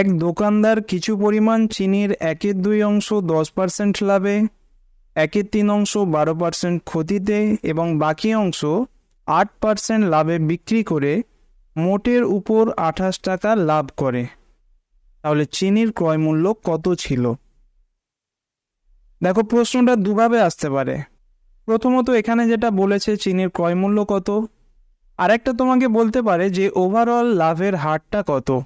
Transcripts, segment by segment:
এক দোকানদার কিছু পরিমাণ চিনির একের দুই অংশ দশ পার্সেন্ট লাভে, একের তিন অংশ বারো পার্সেন্ট ক্ষতিতে এবং বাকি অংশ আট পার্সেন্ট লাভে বিক্রি করে মোটের উপর আঠাশ টাকা লাভ করে। তাহলে চিনির ক্রয় মূল্য কত ছিল? দেখো, প্রশ্নটা দুভাবে আসতে পারে। প্রথমত এখানে যেটা বলেছে, চিনির ক্রয় মূল্য কত? আরেকটা তোমাকে বলতে পারে যে ওভারঅল লাভের হারটা কত?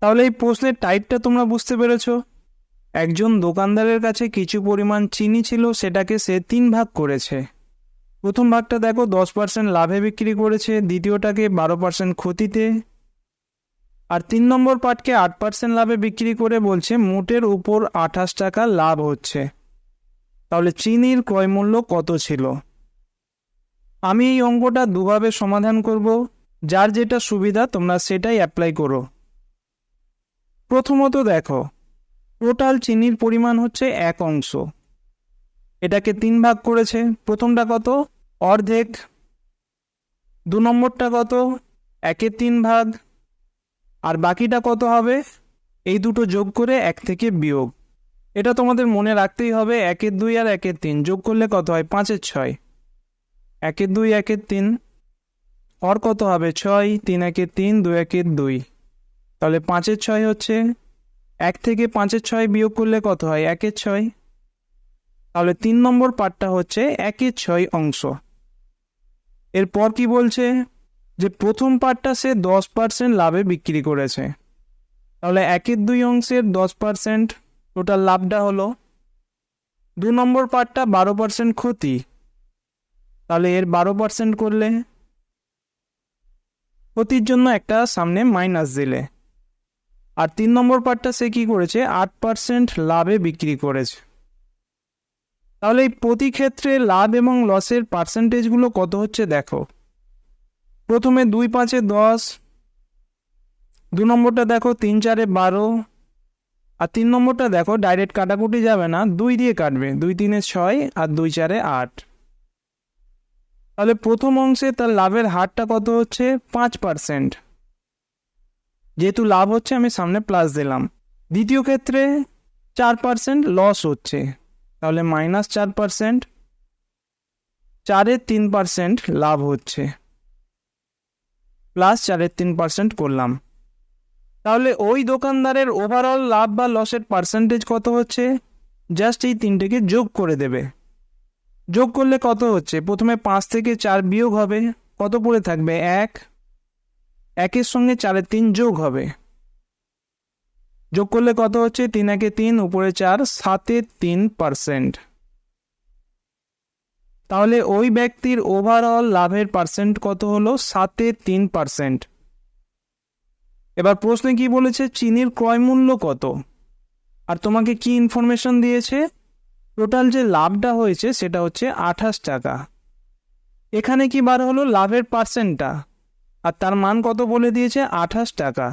তাহলে এই প্রশ্নের টাইপটা তোমরা বুঝতে পেরেছ। একজন দোকানদারের কাছে কিছু পরিমাণ চিনি ছিল, সেটাকে সে তিন ভাগ করেছে। প্রথম ভাগটা দেখো, দশ পার্সেন্ট লাভে বিক্রি করেছে, দ্বিতীয়টাকে বারো পার্সেন্ট ক্ষতিতে। আর তিন নম্বর পার্টকে আট পার্সেন্ট লাভে বিক্রি করে বলছে, মোটের উপর আঠাশ টাকা লাভ হচ্ছে। তাহলে চিনির ক্রয় মূল্য কত ছিল? আমি এই অঙ্কটা দুভাবে সমাধান করব। যার যেটা সুবিধা, তোমরা সেটাই অ্যাপ্লাই করো। প্রথমত দেখো টোটাল চিনির পরিমাণ হচ্ছে এক অংশ। এটাকে তিন ভাগ করেছে, প্রথমটা কত? অর্ধেক। দু নম্বরটা কত? একের তিন ভাগ। আর বাকিটা কত হবে? এই দুটো যোগ করে এক থেকে বিয়োগ। এটা তোমাদের মনে রাখতেই হবে একের দুই আর একের তিন। যোগ করলে কত হয়? পাঁচের ছয়। একের দুই একের তিন। অর কত হবে? ছয়, তিন একের তিন দু একের দুই। তাহলে পাঁচের ছয় হচ্ছে এক থেকে পাঁচের ছয় বিয়োগ করলে কত হয়? একের ছয়। তাহলে তিন নম্বর পার্টটা হচ্ছে একের ছয় অংশ। এরপর কি বলছে? যে প্রথম পার্টটা সে দশ পার্সেন্ট লাভে বিক্রি করেছে। তাহলে একের দুই অংশের দশ পার্সেন্ট টোটাল লাভটা হলো দু নম্বর পার্টটা বারো পার্সেন্ট ক্ষতি। তাহলে এর বারো পার্সেন্ট করলে ক্ষতির জন্য একটা সামনে মাইনাস দিলে। আর তিন নম্বর পার্টটা সে কি করেছে? আট পার্সেন্ট লাভে বিক্রি করেছে। তাহলে এই প্রতি ক্ষেত্রে লাভ এবং লসের পার্সেন্টেজগুলো কত হচ্ছে দেখো। প্রথমে দুই পাঁচে দশ, দু নম্বরটা দেখো তিন চারে বারো, আর তিন নম্বরটা দেখো ডাইরেক্ট কাটাকুটি যাবে না, দুই দিয়ে কাটবে, দুই তিনে ছয় আর দুই চারে আট। তাহলে প্রথম অংশে তার লাভের হারটা কত হচ্ছে? পাঁচ পার্সেন্ট যেহেতু লাভ হচ্ছে, আমি সামনে প্লাস দিলাম। দ্বিতীয় ক্ষেত্রে চার পার্সেন্ট লস হচ্ছে। তাহলে মাইনাস চার পার্সেন্ট চারের তিন পার্সেন্ট লাভ হচ্ছে। প্লাস চারের তিন পার্সেন্ট করলাম। তাহলে ওই দোকানদারের ওভারঅল লাভ বা লসের পার্সেন্টেজ কত হচ্ছে? জাস্ট এই তিনটেকে যোগ করে দেবে। যোগ করলে কত হচ্ছে? প্রথমে পাঁচ থেকে চার বিয়োগ হবে। কত পড়ে থাকবে? এক। একের সঙ্গে চারের তিন যোগ হবে। যোগ করলে কত হচ্ছে? তিন একে তিন, উপরে চার, সাতে তিন পার্সেন্ট তাহলে ওই ব্যক্তির ওভারঅল লাভের পার্সেন্ট কত হলো? সাতে তিন পার্সেন্ট এবার প্রশ্নে কি বলেছে? চিনির ক্রয় মূল্য কত? আর তোমাকে কি ইনফরমেশন দিয়েছে? টোটাল যে লাভটা হয়েছে সেটা হচ্ছে আঠাশ টাকা। এখানে কি বার হলো? লাভের পার্সেন্টটা আর তার মান কত বলে দিয়েছে? আঠাশ টাকা।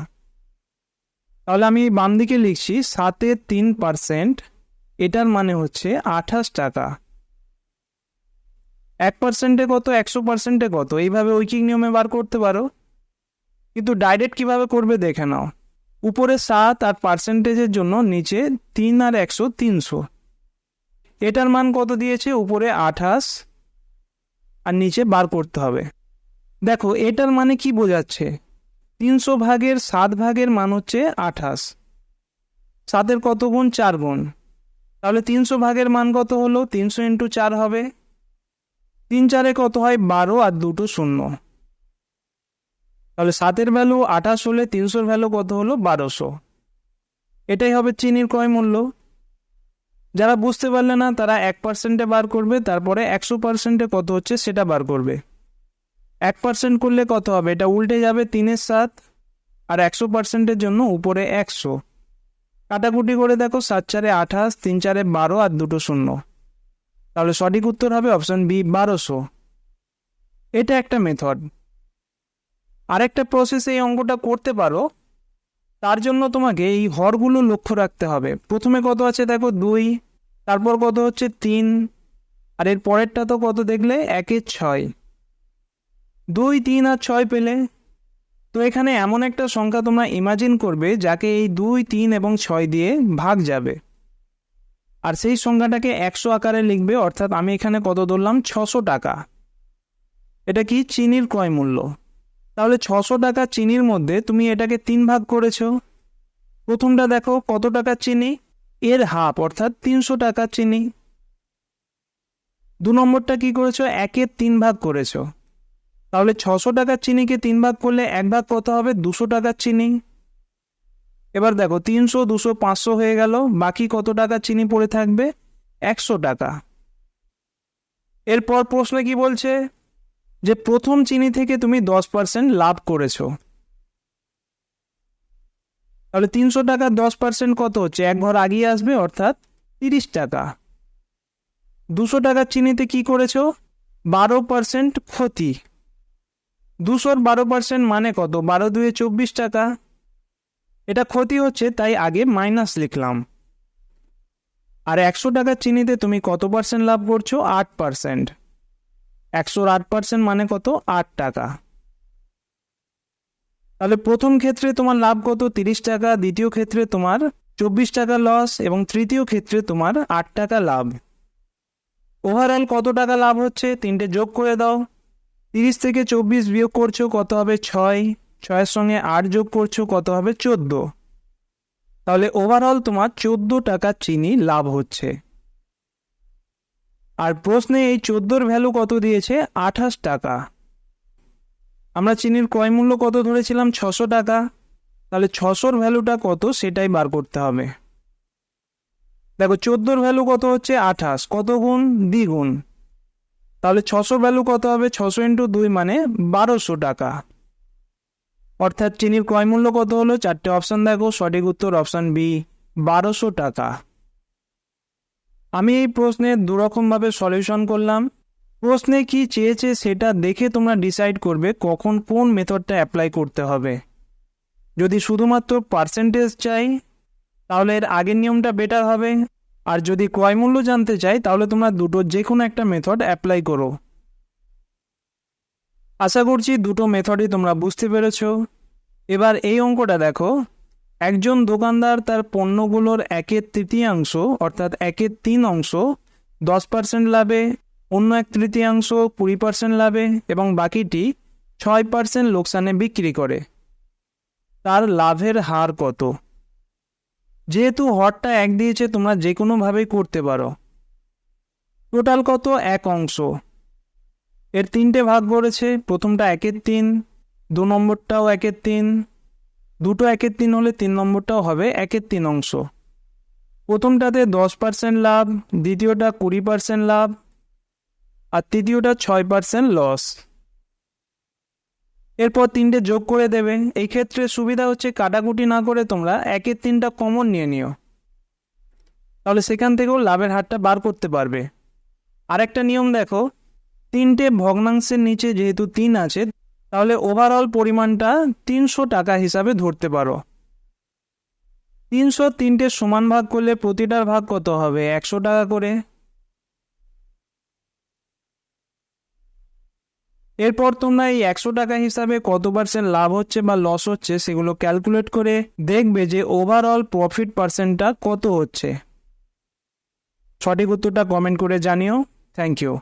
তাহলে আমি বাম দিকে লিখছি, সাতে তিন পার্সেন্ট, এটার মানে হচ্ছে আঠাশ টাকা। এক পার্সেন্টে কত? একশো পার্সেন্টে কত? এইভাবে ঐকিক নিয়মে বার করতে পারো। কিন্তু ডাইরেক্ট কীভাবে করবে দেখে নাও। উপরে সাত আর পার্সেন্টেজের জন্য নিচে তিন আর একশো তিনশো। এটার মান কত দিয়েছে? উপরে আঠাশ। আর নিচে বার করতে হবে। দেখো, এটার মানে কি বোঝাচ্ছে? তিনশো ভাগের সাত ভাগের মান হচ্ছে আঠাশ। সাতের কত গুণ? চার গুণ। তাহলে তিনশো ভাগের মান কত হলো? তিনশো ইন্টু চার হবে। তিন চারে কত হয়? বারো আর দুটো শূন্য। তাহলে সাতের ভ্যালু আঠাশ হলে তিনশোর ভ্যালু কত হলো? বারোশো। এটাই হবে চিনির ক্রয় মূল্য। যারা বুঝতে পারলে না, তারা এক পার্সেন্টে বার করবে, তারপরে একশো পার্সেন্টে কত হচ্ছে সেটা বার করবে। এক পার্সেন্ট করলে কত হবে? এটা উল্টে যাবে তিনের সাত আর একশো পার্সেন্টের জন্য উপরে একশো। কাটাকুটি করে দেখো, সাত চারে আঠাশ, তিন চারে বারো আর দুটো শূন্য। তাহলে সঠিক উত্তর হবে অপশন বি, বারোশো। এটা একটা মেথড। আরেকটা প্রসেস এই অঙ্কটা করতে পারো। তার জন্য তোমাকে এই হরগুলো লক্ষ্য রাখতে হবে। প্রথমে কত আছে দেখো? দুই, তারপর কত হচ্ছে তিন, আর এর পরেরটা তো কত দেখলে? একের ছয়। দুই তিন আর ছয় পেলে? তো এখানে এমন একটা সংখ্যা তোমরা ইমাজিন করবে, যাকে এই দুই, তিন এবং ছয় দিয়ে ভাগ যাবে। আর সেই সংখ্যাটাকে একশো আকারে লিখবে, অর্থাৎ আমি এখানে কত ধরলাম? ছশো টাকা। এটা কি? চিনির ক্রয় মূল্য। তাহলে ছশো টাকা চিনির মধ্যে তুমি এটাকে তিন ভাগ করেছ। প্রথমটা দেখো, কত টাকা চিনি? এর হাফ, অর্থাৎ তিনশো টাকা চিনি। দু নম্বরটা কি করেছ? একের তিন ভাগ করেছ। তাহলে ছশো টাকার চিনিকে তিন ভাগ করলে এক ভাগ কত হবে? দুশো টাকার চিনি। এবার দেখো, তিনশো, দুশো, পাঁচশো হয়ে গেল। বাকি কত টাকা চিনি পড়ে থাকবে? একশো টাকা। এরপর প্রশ্ন কি বলছে? যে প্রথম চিনি থেকে তুমি দশ পার্সেন্ট লাভ করেছ। তাহলে তিনশো টাকা দশ পার্সেন্ট কত হচ্ছে? এক ঘর আগিয়ে আসবে, অর্থাৎ তিরিশ টাকা। দুশো টাকার চিনিতে কি করেছ? বারো পার্সেন্ট ক্ষতি। দুশোর বারো পার্সেন্ট মানে কত? বারো দুয়ে চব্বিশ টাকা। এটা ক্ষতি হচ্ছে, তাই আগে মাইনাস লিখলাম। আর একশো টাকার চিনিতে তুমি কত পার্সেন্ট লাভ করছ? আট পার্সেন্ট। একশোর আট পার্সেন্ট মানে কত? আট টাকা। তাহলে প্রথম ক্ষেত্রে তোমার লাভ কত? তিরিশ টাকা, দ্বিতীয় ক্ষেত্রে তোমার চব্বিশ টাকা লস, এবং তৃতীয় ক্ষেত্রে তোমার আট টাকা লাভ। ওভারঅল কত টাকা লাভ হচ্ছে? তিনটে যোগ করে দাও। তিরিশ থেকে চব্বিশ বিয়োগ করছ কত হবে ছয়? ছয়ের সঙ্গে আট যোগ করছ কত হবে চোদ্দ? তাহলে ওভারঅল তোমার চোদ্দ টাকা চিনি লাভ হচ্ছে। আর প্রশ্নে এই চোদ্দোর ভ্যালু কত দিয়েছে? আঠাশ টাকা। আমরা চিনির ক্রয় মূল্য কত ধরেছিলাম? ছশো টাকা। তাহলে ছশোর ভ্যালুটা কত? সেটাই বার করতে হবে। দেখো, চোদ্দোর ভ্যালু কত হচ্ছে? আঠাশ। কত গুণ? দ্বিগুণ। তাহলে ছশো ভ্যালু কত হবে? ছশো ইন্টু দুই মানে বারোশো টাকা। অর্থাৎ চিনির ক্রয় মূল্য কত হলো? চারটে অপশান দেখো, সঠিক উত্তর অপশান বি বারোশো টাকা। আমি এই প্রশ্নের দুরকমভাবে সলিউশন করলাম। প্রশ্নে কি চেয়েছে সেটা দেখে তোমরা ডিসাইড করবে কখন কোন মেথডটা অ্যাপ্লাই করতে হবে। যদি শুধুমাত্র পার্সেন্টেজ চাই, তাহলে এর আগের নিয়মটা বেটার হবে। আর যদি ক্রয় মূল্য জানতে চাই, তাহলে তোমরা দুটো যে কোনো একটা মেথড অ্যাপ্লাই করো। আশা করছি দুটো মেথডই তোমরা বুঝতে পেরেছ। এবার এই অঙ্কটা দেখো। একজন দোকানদার তার পণ্যগুলোর একের তৃতীয়াংশ, অর্থাৎ একের তিন অংশ, দশ পার্সেন্ট লাভে, অন্য এক তৃতীয়াংশ কুড়ি পার্সেন্ট লাভে এবং বাকিটি ছয় পার্সেন্ট লোকসানে বিক্রি করে। তার লাভের হার কত? যেহেতু হরটা এক দিয়েছে, তোমরা যে কোনোভাবেই করতে পারো। টোটাল কত? এক অংশ। এর তিনটে ভাগ করেছে প্রথমটা একের তিন, দু নম্বরটাও একের তিন, দুটো একের তিন হলে তিন নম্বরটাও হবে একের তিন অংশ। প্রথমটাতে দশ পার্সেন্ট লাভ, দ্বিতীয়টা কুড়ি পার্সেন্ট লাভ, আর তৃতীয়টা ছয় পার্সেন্ট লস এরপর তিনটে যোগ করে দেবে এই ক্ষেত্রে সুবিধা হচ্ছে কাটাকুটি না করে তোমরা একের তিনটা কমন নিয়ে নিও। তাহলে সেখান থেকেও লাভের হারটা বার করতে পারবে। আরেকটা নিয়ম দেখো, তিনটে ভগ্নাংশের নিচে যেহেতু তিন আছে, তাহলে ওভারঅল পরিমাণটা তিনশো টাকা হিসাবে ধরতে পারো। তিনশো তিনটে সমান ভাগ করলে প্রতিটার ভাগ কত হবে? একশো টাকা করে। এরপর তোমরা এই একশো টাকা হিসাবে কত পার্সেন্ট লাভ হচ্ছে বা লস হচ্ছে সেগুলো ক্যালকুলেট করে দেখবে যে ওভারঅল প্রফিট পার্সেন্টটা কত হচ্ছে। সঠিক উত্তরটা কমেন্ট করে জানিও। Thank you